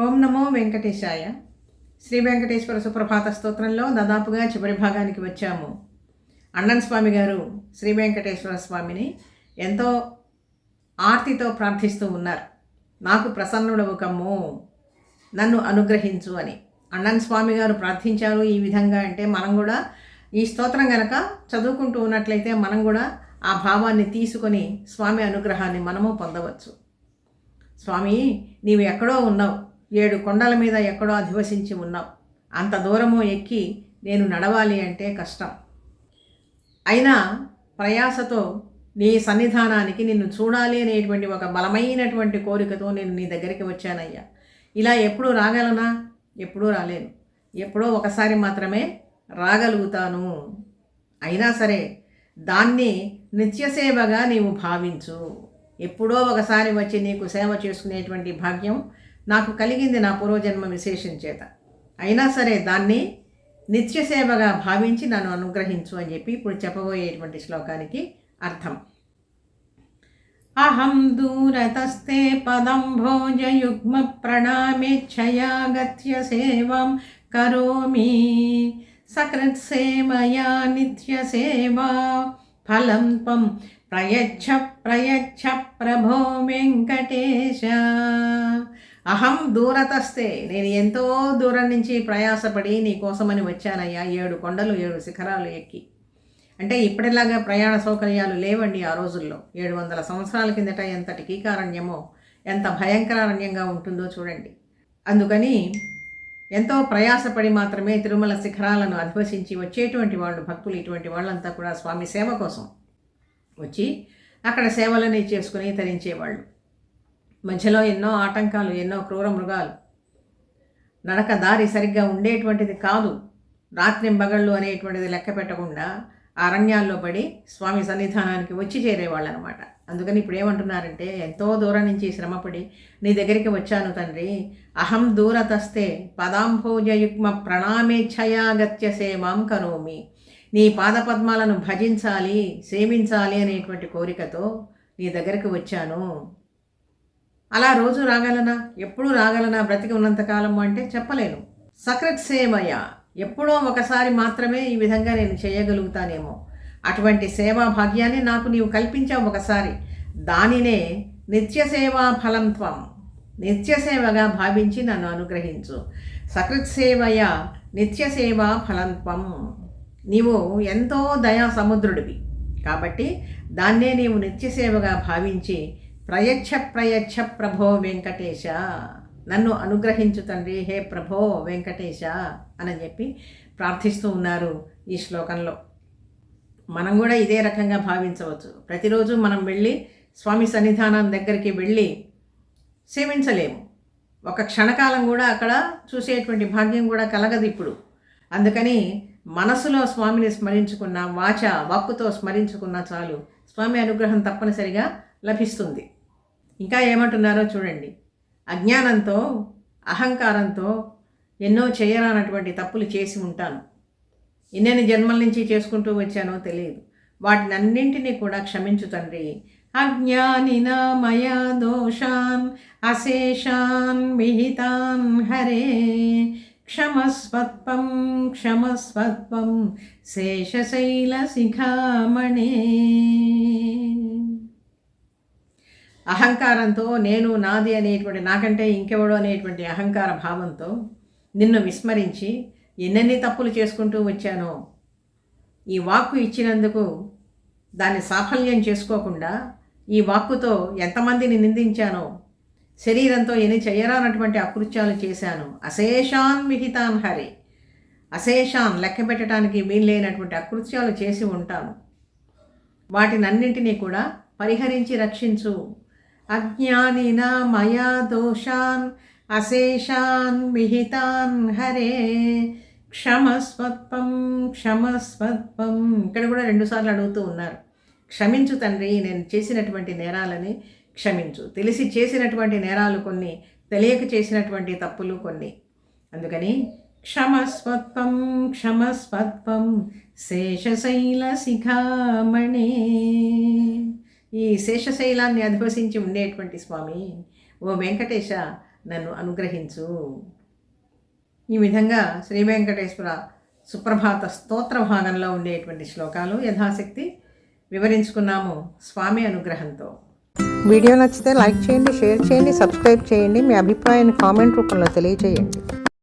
ఓం నమో వెంకటేశాయ. శ్రీ వెంకటేశ్వర సుప్రభాత స్తోత్రంలో దాదాపుగా చివరి భాగానికి వచ్చాము. అన్నన్ స్వామి గారు శ్రీ వెంకటేశ్వర స్వామిని ఎంతో ఆర్తితో ప్రార్థిస్తూ ఉన్నారు. నాకు ప్రసన్నుడవు కమ్ము నన్ను అనుగ్రహించు అని. అన్నన్ స్వామి గారు ప్రార్థించారు ఈ విధంగా అంటే మనం కూడా ఈ స్తోత్రం గనక చదువుకుంటూ ఉన్నట్లయితే మనం కూడా ఆ భావాన్ని తీసుకొని స్వామి అనుగ్రహాన్ని మనము పొందవచ్చు. స్వామి నీవు ఎక్కడో ఉన్నావు. ఏడు కొండల మీద ఎక్కడో అధివసించి ఉన్నావు అంత దూరము ఎక్కి నేను నడవాలి అంటే కష్టం. అయినా ప్రయాసతో నీ సన్నిధానానికి నిన్ను చూడాలి అనేటువంటి ఒక బలమైనటువంటి కోరికతో నేను నీ దగ్గరికి వచ్చానయ్యా. ఇలా ఎప్పుడూ రాగలనా? ఎప్పుడూ రాలేను. ఎప్పుడో ఒకసారి మాత్రమే రాగలుగుతాను. అయినా సరే దాన్ని నిత్యసేవగా నీవు భావించు. ఎప్పుడో ఒకసారి వచ్చి నీకు సేవ చేసుకునేటువంటి భాగ్యం నాకు కలిగింది నా పూర్వజన్మ విశేషం చేత. అయినా సరే దాన్ని నిత్యసేవగా భావించి నన్ను అనుగ్రహించు అని చెప్పి ఇప్పుడు చెప్పబోయేటువంటి శ్లోకానికి అర్థం. అహం దూరతస్తే పదం భోజయుగ్మ ప్రణామేచ్ఛయా గత్య సేవం కరోమి. సకృత్సేమయా నిత్యసేవా ఫలం త్వం ప్రయచ్ఛ ప్రయచ్ఛ ప్రభో వెంకటేశ. అహం దూరతస్తే. నేను ఎంతో దూరం నుంచి ప్రయాసపడి నీ కోసమని వచ్చానయ్యా. ఏడు కొండలు ఏడు శిఖరాలు ఎక్కి. అంటే ఇప్పటిలాగా ప్రయాణ సౌకర్యాలు లేవండి ఆ రోజుల్లో. ఏడు వందల సంవత్సరాల కిందట ఎంత టీకారణ్యమో ఎంత భయంకరారణ్యంగా ఉంటుందో చూడండి. అందుకని ఎంతో ప్రయాసపడి మాత్రమే తిరుమల శిఖరాలను అధివసించి వచ్చేటువంటి వాళ్ళు భక్తులు ఇటువంటి వాళ్ళంతా కూడా స్వామి సేవ కోసం వచ్చి అక్కడ సేవలని చేసుకుని తరించేవాళ్ళు. మధ్యలో ఎన్నో ఆటంకాలు ఎన్నో క్రూర మృగాలు. నడక దారి సరిగ్గా ఉండేటువంటిది కాదు. రాత్రింబగళ్ళు అనేటువంటిది లెక్క పెట్టకుండా అరణ్యాల్లో పడి స్వామి సన్నిధానానికి వచ్చి చేరేవాళ్ళు అనమాట అందుకని ఇప్పుడు ఏమంటున్నారంటే ఎంతో దూరం నుంచి శ్రమపడి నీ దగ్గరికి వచ్చాను తండ్రి. అహం దూరతస్తే పదాంభోజయుగ్మ ప్రణామేచ్ఛయాగత్య సేవాం కరోమి. నీ పాదపద్మాలను భజించాలి సేవించాలి అనేటువంటి కోరికతో నీ దగ్గరికి వచ్చాను. అలా రోజు రాగలనా? ఎప్పుడు రాగలనా బ్రతికి ఉన్నంతకాలము అంటే చెప్పలేను. సకృత్ సేవయ ఎప్పుడో ఒకసారి మాత్రమే ఈ విధంగా నేను చేయగలుగుతానేమో. అటువంటి సేవా భాగ్యాన్ని నాకు నీవు కల్పించావు ఒకసారి. దానినే నిత్య సేవా ఫలం త్వం. నిత్య సేవగా భావించి నన్ను అనుగ్రహించు. సకృత్ సేవయ నిత్య సేవా ఫలం త్వం. నీవు ఎంతో దయా సముద్రుడివి. కాబట్టి దాన్నే నీవు నిత్య సేవగా భావించి ప్రయచ్ఛ ప్రయచ్ఛ ప్రభో వెంకటేశ. నన్ను అనుగ్రహించు తండ్రి హే ప్రభో వెంకటేశ అని చెప్పి ప్రార్థిస్తూ ఉన్నారు ఈ శ్లోకంలో. మనం కూడా ఇదే రకంగా భావించవచ్చు. ప్రతిరోజు మనం వెళ్ళి స్వామి సన్నిధానం దగ్గరికి వెళ్ళి సేవించలేము ఒక క్షణకాలం కూడా అక్కడ చూసేటువంటి భాగ్యం కూడా కలగదు ఇప్పుడు. అందుకని మనసులో స్వామిని స్మరించుకున్న వాచ వాక్కుతో స్మరించుకున్న చాలు స్వామి అనుగ్రహం తప్పనిసరిగా లభిస్తుంది. ఇంకా ఏమంటున్నారో చూడండి. అజ్ఞానంతో అహంకారంతో ఎన్నో చేయరానటువంటి తప్పులు చేసి ఉంటాను. ఎన్నెన్ని జన్మల నుంచి చేసుకుంటూ వచ్చానో తెలియదు. వాటిని అన్నింటినీ కూడా క్షమించు తండ్రి. అజ్ఞానిన మయా దోషాన్ అశేషాన్ విహితాన్ హరే. క్షమస్వత్వం క్షమస్వత్వం శేషశైల శిఖామణే. అహంకారంతో నేను నాది అనేటువంటి నాకంటే ఇంకెవడో అనేటువంటి అహంకార భావంతో నిన్ను విస్మరించి ఎన్నెన్ని తప్పులు చేసుకుంటూ వచ్చానో ఈ వాక్కు ఇచ్చినందుకు దాన్ని సాఫల్యం చేసుకోకుండా ఈ వాక్కుతో ఎంతమందిని నిందించానో శరీరంతో ఎన్ని చేయరానటువంటి అకృత్యాలు చేశాను అశేషాన్ మిహితాన్ హరి అశేషాన్ లెక్క పెట్టడానికి వీల్లేనటువంటి అకృత్యాలు చేసి ఉంటాను. వాటినన్నింటినీ కూడా పరిహరించి రక్షించు. అజ్ఞానిన మయా దోషాన్ అశేషాన్ విహితాన్ హరే. క్షమస్వత్వం క్షమస్వత్వం. ఇక్కడ కూడా రెండుసార్లు అడుగుతూ ఉన్నారు. క్షమించు తండ్రి నేను చేసినటువంటి నేరాలని క్షమించు. తెలిసి చేసినటువంటి నేరాలు కొన్ని తెలియక చేసినటువంటి తప్పులు కొన్ని. అందుకని క్షమస్వత్వం క్షమస్వత్వం శేషశైల శిఖామణి. ఈ శేషశైలాన్ని అధివసించి ఉండేటువంటి స్వామి ఓ వెంకటేశ నన్ను అనుగ్రహించు. ఈ విధంగా శ్రీ వెంకటేశ్వర సుప్రభాత స్తోత్ర భాగంలో ఉండేటువంటి శ్లోకాలు యథాశక్తి వివరించుకున్నాము స్వామి అనుగ్రహంతో. వీడియో నచ్చితే లైక్ చేయండి షేర్ చేయండి సబ్స్క్రైబ్ చేయండి. మీ అభిప్రాయాన్ని కామెంట్ రూపంలో తెలియజేయండి.